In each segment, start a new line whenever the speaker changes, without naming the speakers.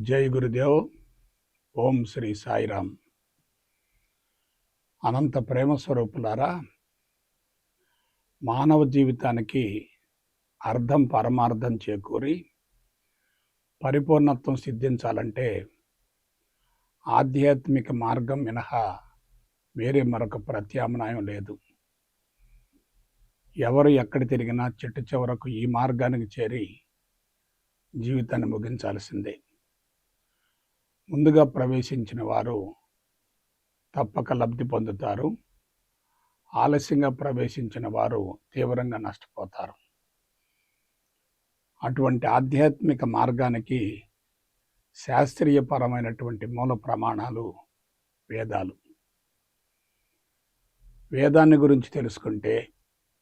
జై గురుదేవ్. ఓం శ్రీ సాయిరామ్. అనంత ప్రేమ స్వరూపులారా మానవ జీవితానికి అర్థం పరమార్థం చేకూరి పరిపూర్ణత్వం సిద్ధించాలంటే ఆధ్యాత్మిక మార్గం మినహా వేరే మరొక ప్రత్యామ్నాయం లేదు. ఎవరు ఎక్కడ తిరిగినా చెట్టు చివరకు ఈ మార్గానికి చేరి జీవితాన్ని ముగించాల్సిందే. ముందుగా ప్రవేశించిన వారు తప్పక లబ్ధి పొందుతారు. ఆలస్యంగా ప్రవేశించిన వారు తీవ్రంగా నష్టపోతారు. అటువంటి ఆధ్యాత్మిక మార్గానికి శాస్త్రీయపరమైనటువంటి మూల ప్రమాణాలు వేదాలు. వేదాన్ని గురించి తెలుసుకుంటే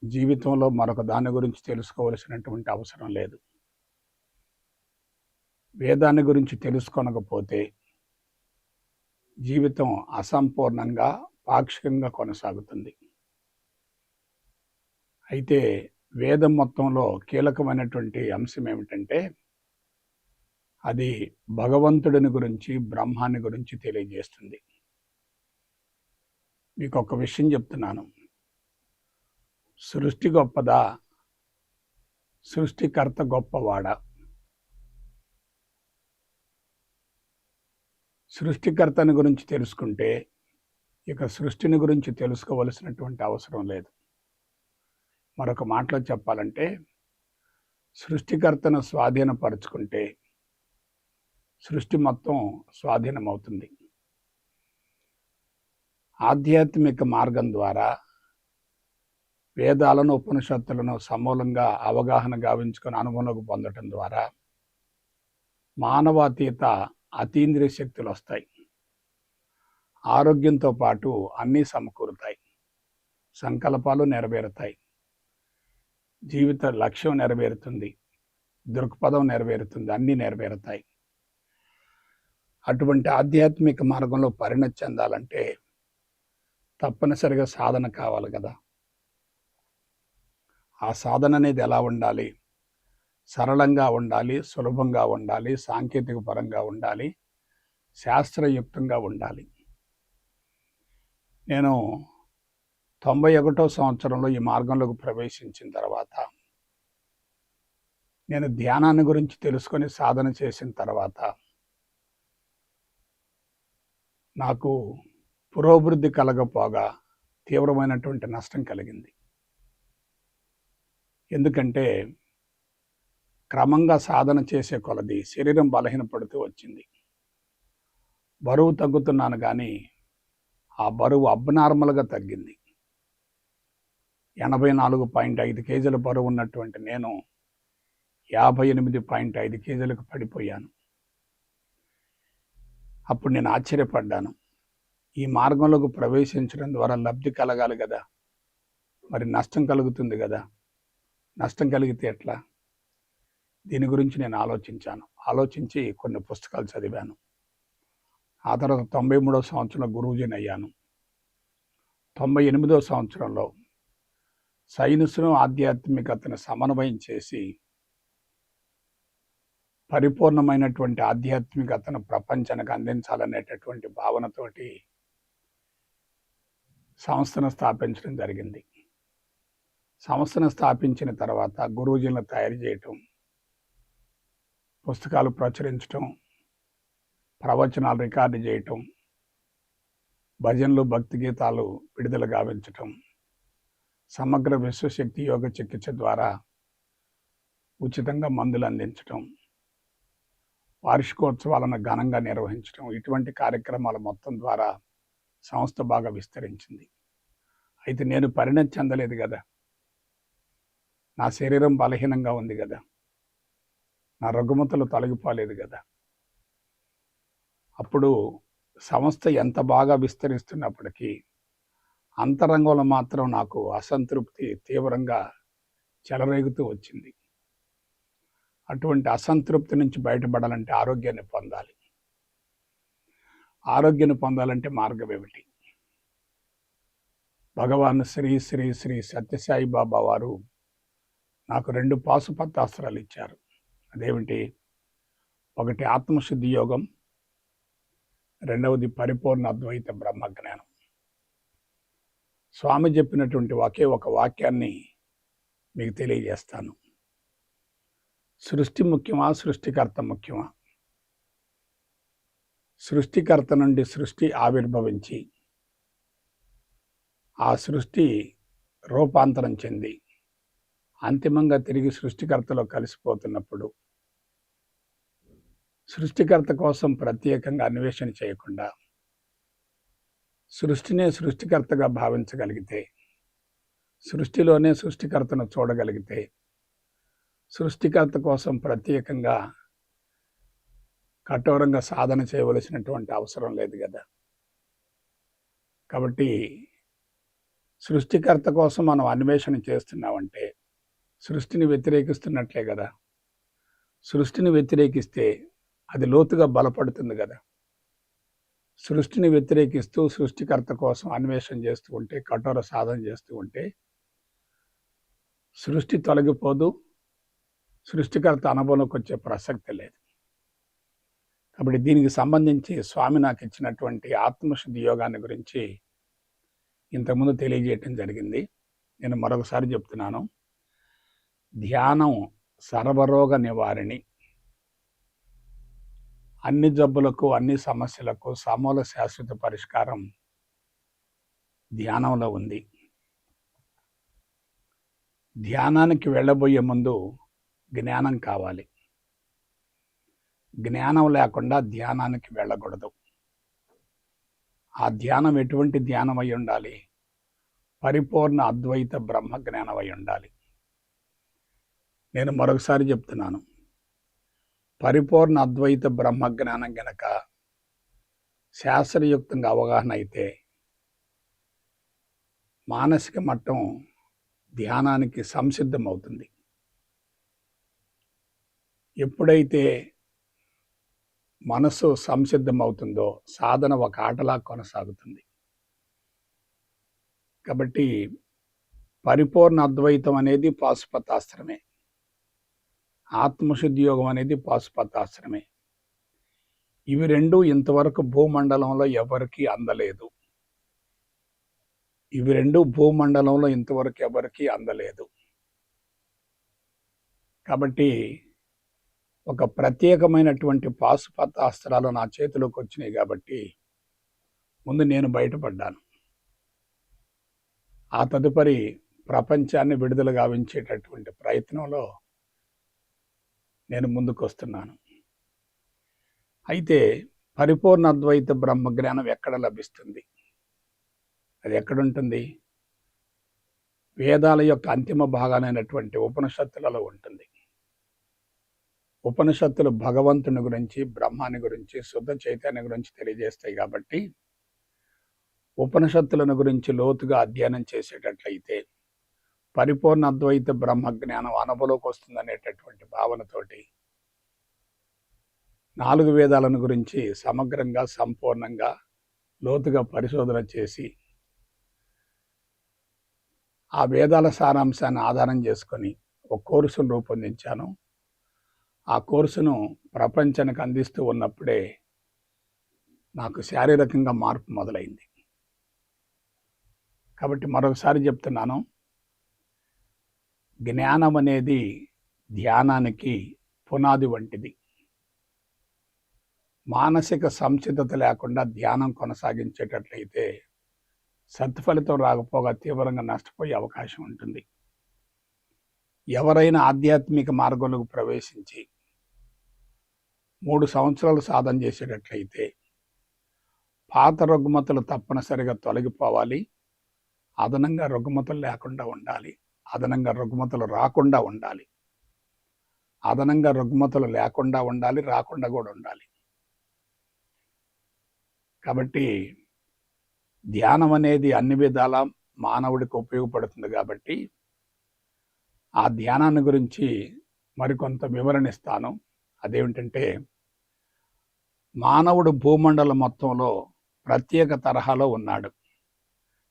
జీవితంలో మరొక దాని గురించి తెలుసుకోవలసినటువంటి అవసరం లేదు. వేదాన్ని గురించి తెలుసుకొనకపోతే జీవితం అసంపూర్ణంగా పాక్షికంగా కొనసాగుతుంది. అయితే వేదం మొత్తంలో కీలకమైనటువంటి అంశం ఏమిటంటే అది భగవంతుడిని గురించి బ్రహ్మాన్ని గురించి తెలియజేస్తుంది. మీకు ఒక విషయం చెప్తున్నాను. సృష్టి గొప్పదా? సృష్టికర్త గొప్పవాడా? సృష్టికర్తని గురించి తెలుసుకుంటే ఇక సృష్టిని గురించి తెలుసుకోవలసినటువంటి అవసరం లేదు. మరొక మాటలో చెప్పాలంటే సృష్టికర్తను స్వాధీనపరుచుకుంటే సృష్టి మొత్తం స్వాధీనమవుతుంది. ఆధ్యాత్మిక మార్గం ద్వారా వేదాలను ఉపనిషత్తులను సమూలంగా అవగాహన గావించుకొని అనుభవంలోకి పొందటం ద్వారా మానవాతీత అతీంద్రియ శక్తులు వస్తాయి ఆరోగ్యంతో పాటు అన్నీ సమకూరుతాయి. సంకల్పాలు నెరవేరుతాయి. జీవిత లక్ష్యం నెరవేరుతుంది. దృక్పథం నెరవేరుతుంది. అన్నీ నెరవేరుతాయి. అటువంటి ఆధ్యాత్మిక మార్గంలో పరిణతి చెందాలంటే తప్పనిసరిగా సాధన కావాలి కదా. ఆ సాధన అనేది ఎలా ఉండాలి? సరళంగా ఉండాలి సులభంగా ఉండాలి సాంకేతిక పరంగా ఉండాలి శాస్త్రయుక్తంగా ఉండాలి. నేను తొంభై ఒకటో సంవత్సరంలో ఈ మార్గంలోకి ప్రవేశించిన తర్వాత నేను ధ్యానాన్ని గురించి తెలుసుకొని సాధన చేసిన తర్వాత నాకు పురోభివృద్ధి కలగపోగా తీవ్రమైనటువంటి నష్టం కలిగింది. ఎందుకంటే క్రమంగా సాధన చేసే కొలది శరీరం బలహీనపడుతూ వచ్చింది. బరువు తగ్గుతున్నాను కానీ ఆ బరువు అబ్నార్మల్గా తగ్గింది. ఎనభై నాలుగు పాయింట్ ఐదు కేజీల బరువు ఉన్నటువంటి నేను యాభై ఎనిమిది పాయింట్ ఐదు కేజీలకు పడిపోయాను. అప్పుడు నేను ఆశ్చర్యపడ్డాను. ఈ మార్గంలోకి ప్రవేశించడం ద్వారా లబ్ధి కలగాలి కదా. మరి నష్టం కలుగుతుంది కదా. నష్టం కలిగితే ఎట్లా? దీని గురించి నేను ఆలోచించాను. ఆలోచించి కొన్ని పుస్తకాలు చదివాను. ఆ తర్వాత తొంభై మూడో సంవత్సరంలో గురువుజీని అయ్యాను. తొంభై ఎనిమిదో సంవత్సరంలో సైన్స్ను ఆధ్యాత్మికతను సమన్వయం చేసి పరిపూర్ణమైనటువంటి ఆధ్యాత్మికతను ప్రపంచానికి అందించాలనేటటువంటి భావనతోటి సంస్థను స్థాపించడం జరిగింది. సంస్థను స్థాపించిన తర్వాత గురువుజీలను తయారు చేయటం పుస్తకాలు ప్రచురించటం ప్రవచనాలు రికార్డు చేయటం భజనలు భక్తి గీతాలు విడుదల గావించటం సమగ్ర విశ్వశక్తి యోగ చికిత్స ద్వారా ఉచితంగా మందులు అందించటం వార్షికోత్సవాలను ఘనంగా నిర్వహించడం ఇటువంటి కార్యక్రమాల మొత్తం ద్వారా సంస్థ బాగా విస్తరించింది. అయితే నేను పరిణతి చెందలేదు కదా. నా శరీరం బలహీనంగా ఉంది కదా. నా రుగ్మతలు తొలగిపోలేదు కదా. అప్పుడు సంస్థ ఎంత బాగా విస్తరిస్తున్నప్పటికీ అంతరంగంలో మాత్రం నాకు అసంతృప్తి తీవ్రంగా చెలరేగుతూ వచ్చింది. అటువంటి అసంతృప్తి నుంచి బయటపడాలంటే ఆరోగ్యాన్ని పొందాలి. ఆరోగ్యాన్ని పొందాలంటే మార్గం ఏమిటి? భగవాన్ శ్రీ శ్రీ శ్రీ సత్యసాయి బాబా వారు నాకు రెండు పాశుపత్రాస్త్రాలు ఇచ్చారు. అదేమిటి? ఒకటి ఆత్మశుద్ధి యోగం రెండవది పరిపూర్ణ అద్వైత బ్రహ్మజ్ఞానం. స్వామి చెప్పినటువంటి ఒకే ఒక వాక్యాన్ని మీకు తెలియజేస్తాను. సృష్టి ముఖ్యమా సృష్టికర్త ముఖ్యమా? సృష్టికర్త నుండి సృష్టి ఆవిర్భవించి ఆ సృష్టి రూపాంతరం చెంది అంతిమంగా తిరిగి సృష్టికర్తలో కలిసిపోతున్నప్పుడు సృష్టికర్త కోసం ప్రత్యేకంగా అన్వేషణ చేయకుండా సృష్టినే సృష్టికర్తగా భావించగలిగితే సృష్టిలోనే సృష్టికర్తను చూడగలిగితే సృష్టికర్త కోసం ప్రత్యేకంగా కఠోరంగా సాధన చేయవలసినటువంటి అవసరం లేదు కదా. కాబట్టి సృష్టికర్త కోసం మనం అన్వేషణ చేస్తున్నామంటే సృష్టిని వ్యతిరేకిస్తున్నట్లే కదా. సృష్టిని వ్యతిరేకిస్తే అది లోతుగా బలపడుతుంది కదా. సృష్టిని వ్యతిరేకిస్తూ సృష్టికర్త కోసం అన్వేషణ చేస్తూ ఉంటే కఠోర సాధన చేస్తూ ఉంటే సృష్టి తొలగిపోదు సృష్టికర్త అనుభవంలోకి వచ్చే ప్రసక్తి లేదు. కాబట్టి దీనికి సంబంధించి స్వామి నాకు ఇచ్చినటువంటి ఆత్మశుద్ధి యోగాన్ని గురించి ఇంతకుముందు తెలియజేయటం జరిగింది. నేను మరొకసారి చెప్తున్నాను. ధ్యానం సర్వరోగ నివారిణి. అన్ని జబ్బులకు అన్ని సమస్యలకు సమూల శాశ్వత పరిష్కారం ధ్యానంలో ఉంది. ధ్యానానికి వెళ్ళబోయే ముందు జ్ఞానం కావాలి. జ్ఞానం లేకుండా ధ్యానానికి వెళ్ళకూడదు. ఆ ధ్యానం ఎటువంటి ధ్యానం అయి ఉండాలి? పరిపూర్ణ అద్వైత బ్రహ్మ జ్ఞానం అయి ఉండాలి. నేను మరొకసారి చెప్తున్నాను. పరిపూర్ణ అద్వైత బ్రహ్మజ్ఞానం గనక శాస్త్రయుక్తంగా అవగాహన అయితే మానసిక మట్టం ధ్యానానికి సంసిద్ధమవుతుంది. ఎప్పుడైతే మనసు సంసిద్ధమవుతుందో సాధన ఒక ఆటలా కొనసాగుతుంది. కాబట్టి పరిపూర్ణ అద్వైతం అనేది పాశుపతాస్త్రమే. ఆత్మశుద్ధి యోగం అనేది పాశుపతాశ్రమే. ఇవి రెండు ఇంతవరకు భూమండలంలో ఎవరికీ అందలేదు. ఇవి రెండు భూమండలంలో ఇంతవరకు ఎవరికీ అందలేదు. కాబట్టి ఒక ప్రత్యేకమైనటువంటి పాశుపత అస్త్రాలు నా చేతిలోకి వచ్చినాయి కాబట్టి ముందు నేను బయటపడ్డాను. ఆ తదుపరి ప్రపంచాన్ని విడుదల గావించేటటువంటి ప్రయత్నంలో నేను ముందుకు వస్తున్నాను అయితే పరిపూర్ణ అద్వైత బ్రహ్మజ్ఞానం ఎక్కడ లభిస్తుంది? అది ఎక్కడుంటుంది? వేదాల యొక్క అంతిమ భాగానైనటువంటి ఉపనిషత్తులలో ఉంటుంది. ఉపనిషత్తులు భగవంతుని గురించి బ్రహ్మాని గురించి శుద్ధ చైతన్య గురించి తెలియజేస్తాయి కాబట్టి ఉపనిషత్తులను గురించి లోతుగా అధ్యయనం చేసేటట్లయితే పరిపూర్ణ అద్వైత బ్రహ్మ జ్ఞానం వస్తుంది వస్తుందనేటటువంటి భావనతోటి నాలుగు వేదాలను గురించి సమగ్రంగా సంపూర్ణంగా లోతుగా పరిశోధన చేసి ఆ వేదాల సారాంశాన్ని ఆధారం చేసుకొని ఒక కోర్సును రూపొందించాను. ఆ కోర్సును ప్రపంచానికి అందిస్తూ ఉన్నప్పుడే నాకు శారీరకంగా మార్పు మొదలైంది. కాబట్టి మరొకసారి చెప్తున్నాను జ్ఞానం అనేది ధ్యానానికి పునాది వంటిది. మానసిక సంసిద్ధత లేకుండా ధ్యానం కొనసాగించేటట్లయితే సత్ఫలితం రాకపోగా తీవ్రంగా నష్టపోయే అవకాశం ఉంటుంది. ఎవరైనా ఆధ్యాత్మిక మార్గంలోకి ప్రవేశించి మూడు సంవత్సరాలు సాధన చేసేటట్లయితే పాత రుగ్మతలు తప్పనిసరిగా తొలగిపోవాలి. అదనంగా రుగ్మతలు లేకుండా ఉండాలి. అదనంగా రుగ్మతలు రాకుండా ఉండాలి. అదనంగా రుగ్మతలు లేకుండా ఉండాలి రాకుండా కూడా ఉండాలి. కాబట్టి ధ్యానం అనేది అన్ని విధాల మానవుడికి ఉపయోగపడుతుంది కాబట్టి ఆ ధ్యానాన్ని గురించి మరికొంత వివరణ ఇస్తాను అదేమిటంటే మానవుడు భూమండలం మొత్తంలో ప్రత్యేక తరహాలో ఉన్నాడు.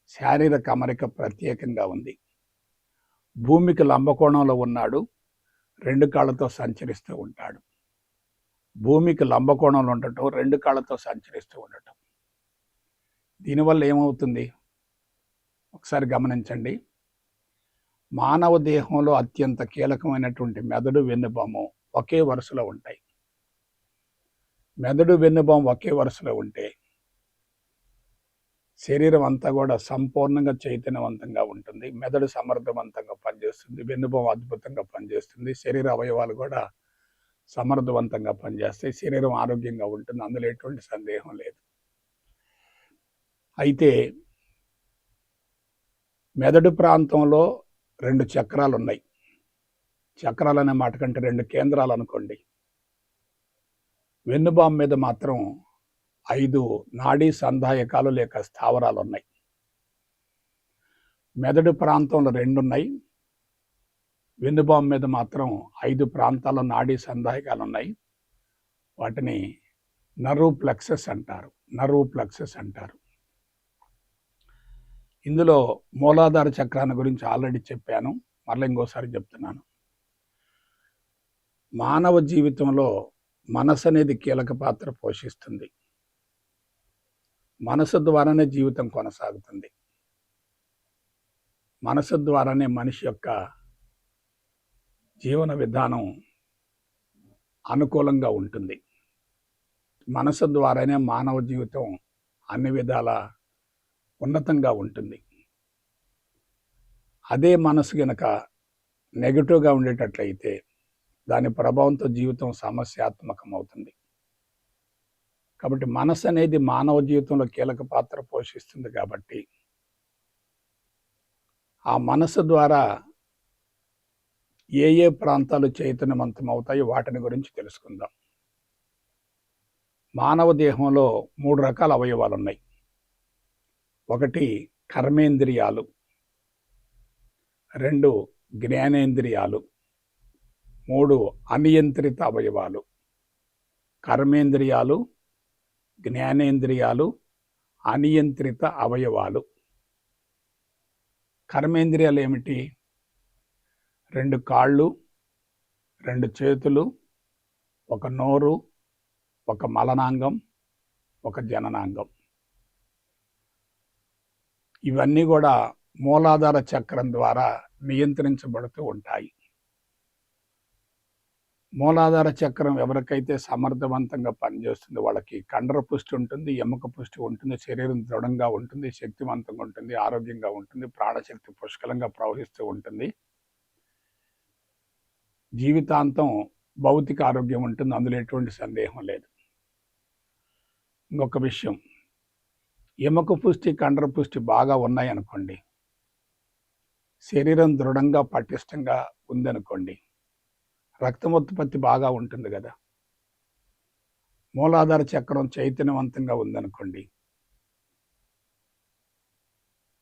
శారీరక అమరిక ప్రత్యేకంగా ఉంది. భూమికి లంబకోణంలో ఉన్నాడు. రెండు కాళ్ళతో సంచరిస్తూ ఉంటాడు. భూమికి లంబకోణంలో ఉండటం రెండు కాళ్ళతో సంచరిస్తూ ఉండటం. దీనివల్ల ఏమవుతుంది? ఒకసారి గమనించండి. మానవ దేహంలో అత్యంత కీలకమైనటువంటి మెదడు వెన్నుబాము ఒకే వరుసలో ఉంటాయి. మెదడు వెన్నుబాము ఒకే వరుసలో ఉంటే శరీరం అంతా కూడా సంపూర్ణంగా చైతన్యవంతంగా ఉంటుంది. మెదడు సమర్థవంతంగా పనిచేస్తుంది. వెన్నుభవం అద్భుతంగా పనిచేస్తుంది. శరీర అవయవాలు కూడా సమర్థవంతంగా పనిచేస్తాయి. శరీరం ఆరోగ్యంగా ఉంటుంది. అందులో ఎటువంటి సందేహం లేదు. అయితే మెదడు ప్రాంతంలో రెండు చక్రాలు ఉన్నాయి చక్రాలు అనే మాట కంటే రెండు కేంద్రాలు అనుకోండి వెన్నుబాం మీద మాత్రం ఐదు నాడీ సంధాయకాలు లేక స్థావరాలు ఉన్నాయి మెదడు ప్రాంతంలో రెండు ఉన్నాయి వెన్నుబాం మీద మాత్రం ఐదు ప్రాంతాల నాడీ సంధాయకాలు ఉన్నాయి వాటిని నర్వ్ ప్లెక్సెస్ అంటారు. నర్వ్ ప్లెక్సెస్ అంటారు. ఇందులో మూలాధార చక్రాన్ని గురించి ఆల్రెడీ చెప్పాను. మళ్ళీ ఇంకోసారి చెప్తున్నాను. మానవ జీవితంలో మనసు అనేది కీలక పాత్ర పోషిస్తుంది. మనసు ద్వారానే జీవితం కొనసాగుతుంది. మనసు ద్వారానే మనిషి యొక్క జీవన విధానం అనుకూలంగా ఉంటుంది. మనసు ద్వారానే మానవ జీవితం అన్ని విధాల ఉన్నతంగా ఉంటుంది. అదే మనసు గనక నెగటివ్గా ఉండేటట్లయితే దాని ప్రభావంతో జీవితం సమస్యాత్మకం అవుతుంది కాబట్టి మనసు అనేది మానవ జీవితంలో కీలక పాత్ర పోషిస్తుంది కాబట్టి ఆ మనసు ద్వారా ఏ ఏ ప్రాంతాలు చైతన్యవంతం అవుతాయో వాటిని గురించి తెలుసుకుందాం. మానవ దేహంలో మూడు రకాల అవయవాలు ఉన్నాయి ఒకటి కర్మేంద్రియాలు రెండు జ్ఞానేంద్రియాలు మూడు అనియంత్రిత అవయవాలు. కర్మేంద్రియాలు జ్ఞానేంద్రియాలు అనియంత్రిత అవయవాలు. కర్మేంద్రియాలు ఏమిటి? రెండు కాళ్ళు రెండు చేతులు ఒక నోరు ఒక మలనాంగం ఒక జననాంగం. ఇవన్నీ కూడా మూలాధార చక్రం ద్వారా నియంత్రించబడుతూ ఉంటాయి. మూలాధార చక్రం ఎవరికైతే సమర్థవంతంగా పనిచేస్తుంది వాళ్ళకి కండర పుష్టి ఉంటుంది ఎముక పుష్టి ఉంటుంది శరీరం దృఢంగా ఉంటుంది శక్తివంతంగా ఉంటుంది ఆరోగ్యంగా ఉంటుంది ప్రాణశక్తి పుష్కలంగా ప్రవహిస్తూ ఉంటుంది. జీవితాంతం భౌతిక ఆరోగ్యం ఉంటుంది అందులో ఎటువంటి సందేహం లేదు. ఇంకొక విషయం ఎముక పుష్టి కండర పుష్టి బాగా ఉన్నాయనుకోండి శరీరం దృఢంగా పటిష్టంగా ఉందనుకోండి రక్తమోత్పత్తి బాగా ఉంటుంది కదా. మూలాధార చక్రం చైతన్యవంతంగా ఉందనుకోండి.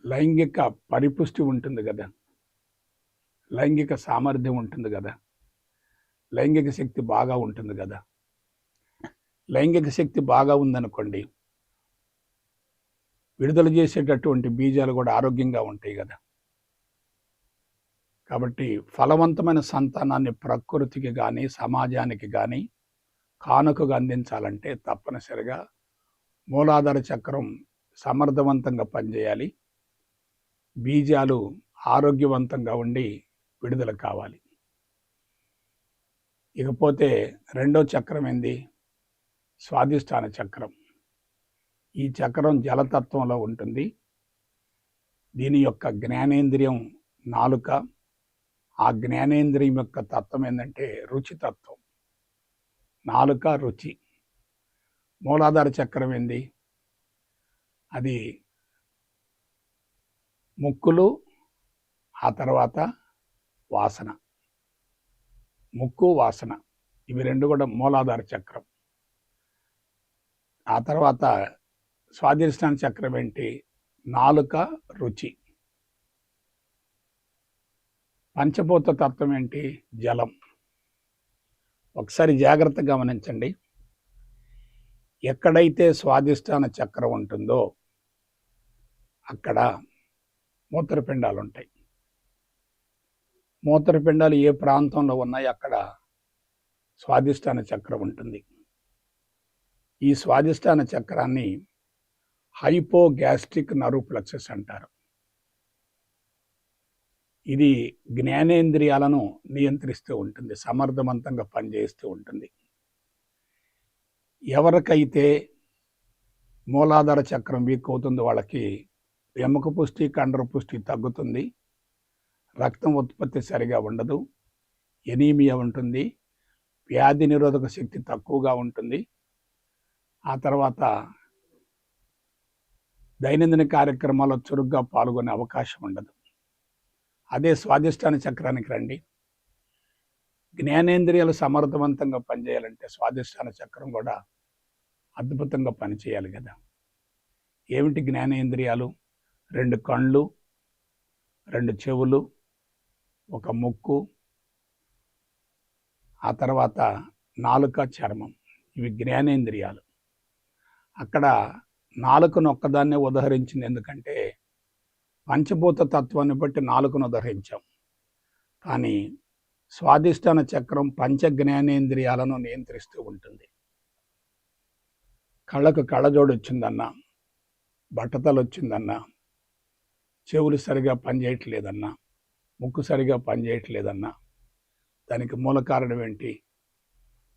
లైంగిక పరిపుష్టి ఉంటుంది కదా. లైంగిక సామర్థ్యం ఉంటుంది కదా. లైంగిక శక్తి బాగా ఉంటుంది కదా. లైంగిక శక్తి బాగా ఉందనుకోండి. విడుదల చేసేటటువంటి బీజాలు కూడా ఆరోగ్యంగా ఉంటాయి కదా. కాబట్టి ఫలవంతమైన సంతానాన్ని ప్రకృతికి కానీ సమాజానికి కానీ కానుకగా అందించాలంటే తప్పనిసరిగా మూలాధార చక్రం సమర్థవంతంగా పనిచేయాలి. బీజాలు ఆరోగ్యవంతంగా ఉండి విడుదల కావాలి. ఇకపోతే రెండో చక్రం ఏంది? స్వాధిష్టాన చక్రం. ఈ చక్రం జలతత్వంలో ఉంటుంది. దీని యొక్క జ్ఞానేంద్రియం నాలుక ఆ జ్ఞానేంద్రియం యొక్క తత్వం ఏంటంటే రుచితత్వం. నాలుక రుచి. మూలాధార చక్రం ఏంది? అది ముక్కులు ఆ తర్వాత వాసన. ముక్కు వాసన. ఇవి రెండు కూడా మూలాధార చక్రం. ఆ తర్వాత స్వాధిష్టాన చక్రం ఏంటి? నాలుక రుచి. పంచభూత తత్వం ఏంటి? జలం. ఒకసారి జాగ్రత్త గమనించండి. ఎక్కడైతే స్వాధిష్టాన చక్రం ఉంటుందో అక్కడ మూత్రపిండాలు ఉంటాయి. మూత్రపిండాలు ఏ ప్రాంతంలో ఉన్నాయి అక్కడ స్వాధిష్టాన చక్రం ఉంటుంది. ఈ స్వాదిష్టాన చక్రాన్ని హైపోగ్యాస్ట్రిక్ నరు ప్లక్సెస్ అంటారు. ఇది జ్ఞానేంద్రియాలను నియంత్రిస్తూ ఉంటుంది సమర్థవంతంగా పనిచేస్తూ ఉంటుంది. ఎవరికైతే మూలాధార చక్రం వీక్ అవుతుందో వాళ్ళకి ఎముక పుష్టి కండర పుష్టి తగ్గుతుంది రక్తం ఉత్పత్తి సరిగా ఉండదు ఎనీమియా ఉంటుంది వ్యాధి నిరోధక శక్తి తక్కువగా ఉంటుంది. ఆ తర్వాత దైనందిన కార్యక్రమాల్లో చురుగ్గా పాల్గొనే అవకాశం ఉండదు. అదే స్వాదిష్టాన చక్రానికి రండి. జ్ఞానేంద్రియాలు సమర్థవంతంగా పనిచేయాలంటే స్వాదిష్టాన చక్రం కూడా అద్భుతంగా పనిచేయాలి కదా. ఏమిటి జ్ఞానేంద్రియాలు? రెండు కళ్ళు రెండు చెవులు ఒక ముక్కు ఆ తర్వాత నాలుక చర్మం. ఇవి జ్ఞానేంద్రియాలు. అక్కడ నాలుకను ఒక్కదాన్నే ఉదహరించింది ఎందుకంటే పంచభూత తత్వాన్ని బట్టి నాలుకను ధరించాం కానీ స్వాధిష్టాన చక్రం పంచ జ్ఞానేంద్రియాలను నియంత్రిస్తూ ఉంటుంది. కళ్ళకు కళ్ళజోడు వచ్చిందన్నా బట్టతలు వచ్చిందన్నా చెవులు సరిగా పనిచేయట్లేదన్నా ముక్కు సరిగా పనిచేయట్లేదన్నా దానికి మూల కారణం ఏంటి?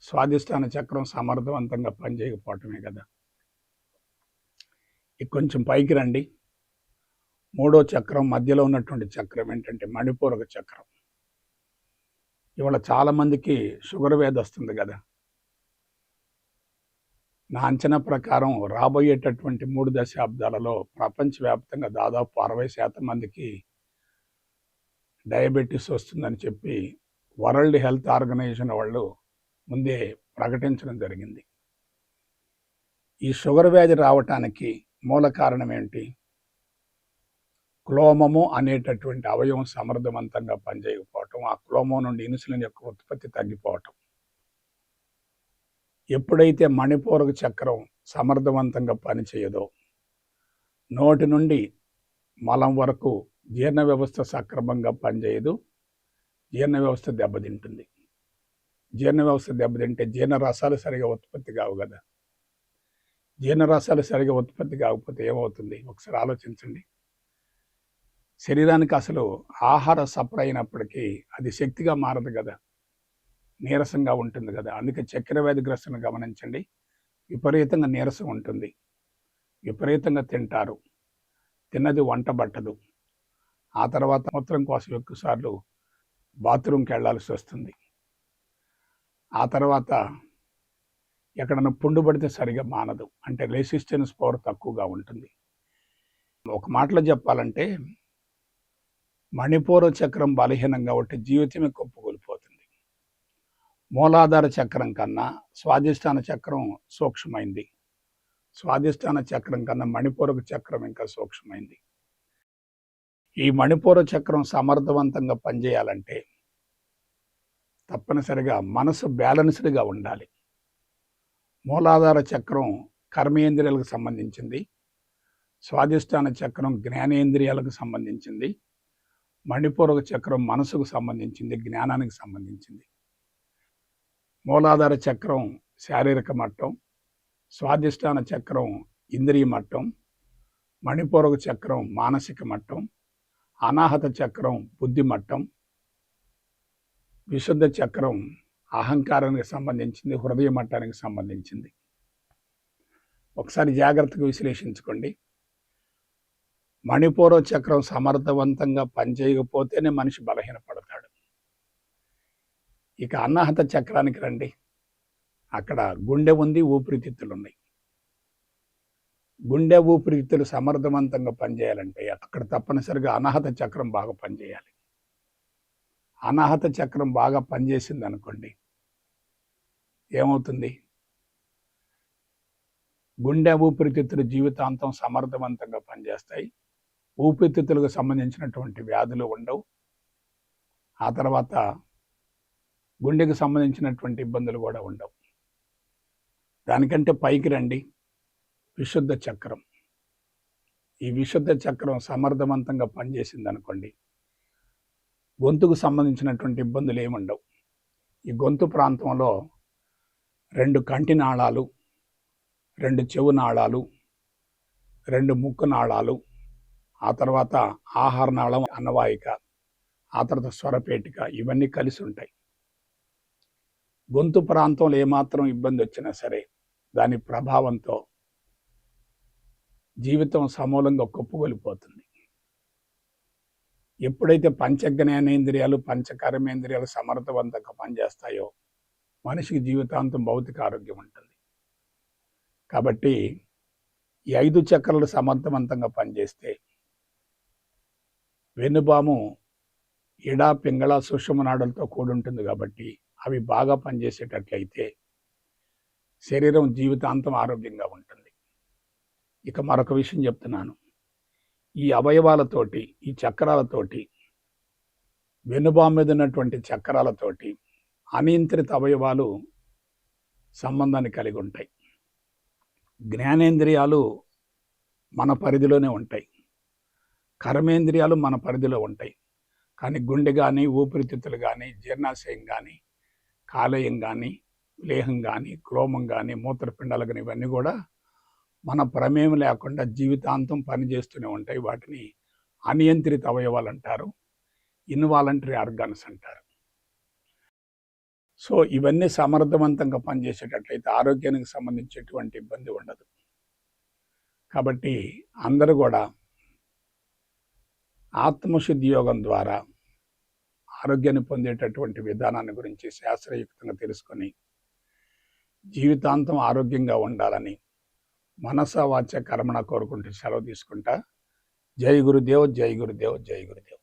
స్వాధిష్టాన చక్రం సమర్థవంతంగా పనిచేయకపోవటమే కదా. ఇక కొంచెం పైకి రండి. మూడో చక్రం మధ్యలో ఉన్నటువంటి చక్రం ఏంటంటే మణిపూరక చక్రం. ఇవాళ చాలామందికి షుగర్ వ్యాధి వస్తుంది కదా. నా అంచనా ప్రకారం రాబోయేటటువంటి మూడు దశాబ్దాలలో ప్రపంచవ్యాప్తంగా దాదాపు అరవై శాతం మందికి డయాబెటీస్ వస్తుందని చెప్పి వరల్డ్ హెల్త్ ఆర్గనైజేషన్ వాళ్ళు ముందే ప్రకటించడం జరిగింది. ఈ షుగర్ వ్యాధి రావటానికి మూల కారణం ఏంటి? క్లోమము అనేటటువంటి అవయవం సమర్థవంతంగా పనిచేయకపోవటం ఆ క్లోమం నుండి ఇన్సులిన్ యొక్క ఉత్పత్తి తగ్గిపోవటం. ఎప్పుడైతే మణిపూరక చక్రం సమర్థవంతంగా పనిచేయదో నోటి నుండి మలం వరకు జీర్ణ వ్యవస్థ సక్రమంగా పనిచేయదు జీర్ణ వ్యవస్థ దెబ్బతింటుంది. జీర్ణ వ్యవస్థ దెబ్బతింటే జీర్ణ రసాలు సరిగా ఉత్పత్తి కావు కదా. జీర్ణ రసాలు సరిగా ఉత్పత్తి కాకపోతే ఏమవుతుంది? ఒకసారి ఆలోచించండి. శరీరానికి అసలు ఆహార సప్లై అయినప్పటికీ అది శక్తిగా మారదు కదా. నీరసంగా ఉంటుంది కదా. అందుకే చక్కెర వ్యాధిగ్రస్తులను గమనించండి. విపరీతంగా నీరసం ఉంటుంది. విపరీతంగా తింటారు. తిన్నది వంట పట్టదు ఆ తర్వాత మూత్రం కోసం ఎక్కువసార్లు బాత్రూమ్కి వెళ్ళాల్సి వస్తుంది. ఆ తర్వాత ఎక్కడన్నా పుండు పడితే సరిగా మానదు. అంటే రెసిస్టెన్స్ పవర్ తక్కువగా ఉంటుంది. ఒక మాటలో చెప్పాలంటే మణిపూర చక్రం బలహీనంగా ఉంటే జీవితమే కుప్పకూలిపోతుంది. మూలాధార చక్రం కన్నా స్వాదిష్టాన చక్రం సూక్ష్మమైంది. స్వాధిష్టాన చక్రం కన్నా మణిపూరక చక్రం ఇంకా సూక్ష్మమైంది. ఈ మణిపూర చక్రం సమర్థవంతంగా పనిచేయాలంటే తప్పనిసరిగా మనసు బ్యాలెన్స్డ్గా ఉండాలి. మూలాధార చక్రం కర్మేంద్రియాలకు సంబంధించింది. స్వాదిష్టాన చక్రం జ్ఞానేంద్రియాలకు సంబంధించింది. మణిపూరక చక్రం మనసుకు సంబంధించింది జ్ఞానానికి సంబంధించింది. మూలాధార చక్రం శారీరక మట్టం స్వాధిష్టాన చక్రం ఇంద్రియ మట్టం మణిపూరక చక్రం మానసిక మట్టం అనాహత చక్రం బుద్ధి మట్టం విశుద్ధ చక్రం అహంకారానికి సంబంధించింది హృదయ మట్టానికి సంబంధించింది. ఒకసారి జాగ్రత్తగా విశ్లేషించుకోండి. మణిపూర్వ చక్రం సమర్థవంతంగా పనిచేయకపోతేనే మనిషి బలహీనపడతాడు. ఇక అన్నహత చక్రానికి రండి. అక్కడ గుండె ఉంది ఊపిరితిత్తులు ఉన్నాయి గుండె ఊపిరితిత్తులు సమర్థవంతంగా పనిచేయాలంటే అక్కడ తప్పనిసరిగా అనాహత చక్రం బాగా పనిచేయాలి. అనాహత చక్రం బాగా పనిచేసింది అనుకోండి ఏమవుతుంది? గుండె ఊపిరితిత్తులు జీవితాంతం సమర్థవంతంగా పనిచేస్తాయి. ఊపిరితిత్తులకు సంబంధించినటువంటి వ్యాధులు ఉండవు. ఆ తర్వాత గుండెకు సంబంధించినటువంటి ఇబ్బందులు కూడా ఉండవు. దానికంటే పైకి రండి. విశుద్ధ చక్రం. ఈ విశుద్ధ చక్రం సమర్థవంతంగా పనిచేసింది అనుకోండి గొంతుకు సంబంధించినటువంటి ఇబ్బందులు ఏముండవు ఈ గొంతు ప్రాంతంలో రెండు కంటి నాళాలు రెండు చెవు నాళాలు రెండు ముక్కు నాళాలు ఆ తర్వాత ఆహారనాళం అన్నవాయిక ఆ తర్వాత స్వరపేటిక ఇవన్నీ కలిసి ఉంటాయి. గొంతు ప్రాంతంలో ఏమాత్రం ఇబ్బంది వచ్చినా సరే దాని ప్రభావంతో జీవితం సమూలంగా కొప్పుకొలిపోతుంది. ఎప్పుడైతే పంచజ్ఞానేంద్రియాలు పంచకర్మేంద్రియాలు సమర్థవంతంగా పనిచేస్తాయో మనిషికి జీవితాంతం భౌతిక ఆరోగ్యం ఉంటుంది. కాబట్టి ఈ ఐదు చక్రాలు సమర్థవంతంగా పనిచేస్తే వెన్నుబాము ఎడా పింగళ సుషమనాడులతో కూడి ఉంటుంది కాబట్టి అవి బాగా పనిచేసేటట్లయితే శరీరం జీవితాంతం ఆరోగ్యంగా ఉంటుంది. ఇక మరొక విషయం చెప్తున్నాను. ఈ అవయవాలతోటి ఈ చక్రాలతోటి వెనుబాము మీద ఉన్నటువంటి చక్రాలతోటి అనియంత్రిత అవయవాలు సంబంధాన్ని కలిగి ఉంటాయి. జ్ఞానేంద్రియాలు మన పరిధిలోనే ఉంటాయి. కర్మేంద్రియాలు మన పరిధిలో ఉంటాయి. కానీ గుండె కానీ ఊపిరితిత్తులు కానీ జీర్ణాశయం కానీ కాలేయం కానీ లేహం కానీ క్రోమం కానీ మూత్రపిండాలు కానీ ఇవన్నీ కూడా మన ప్రమేయం లేకుండా జీవితాంతం పనిచేస్తూనే ఉంటాయి. వాటిని అనియంత్రిత అవయవాలు అంటారు. ఇన్వాలంటరీ ఆర్గాన్స్ అంటారు. సో ఇవన్నీ సమర్థవంతంగా పనిచేసేటట్లయితే ఆరోగ్యానికి సంబంధించేటువంటి ఇబ్బంది ఉండదు. కాబట్టి అందరూ కూడా ఆత్మశుద్ధి యోగం ద్వారా ఆరోగ్యాన్ని పొందేటటువంటి విధానాన్ని గురించి శాస్త్రయుక్తంగా తెలుసుకొని జీవితాంతం ఆరోగ్యంగా ఉండాలని మనస వాచ్య కర్మణ కోరుకుంటూ సెలవు తీసుకుంటా. జై గురుదేవ్ జై గురుదేవ్ జై గురుదేవ్.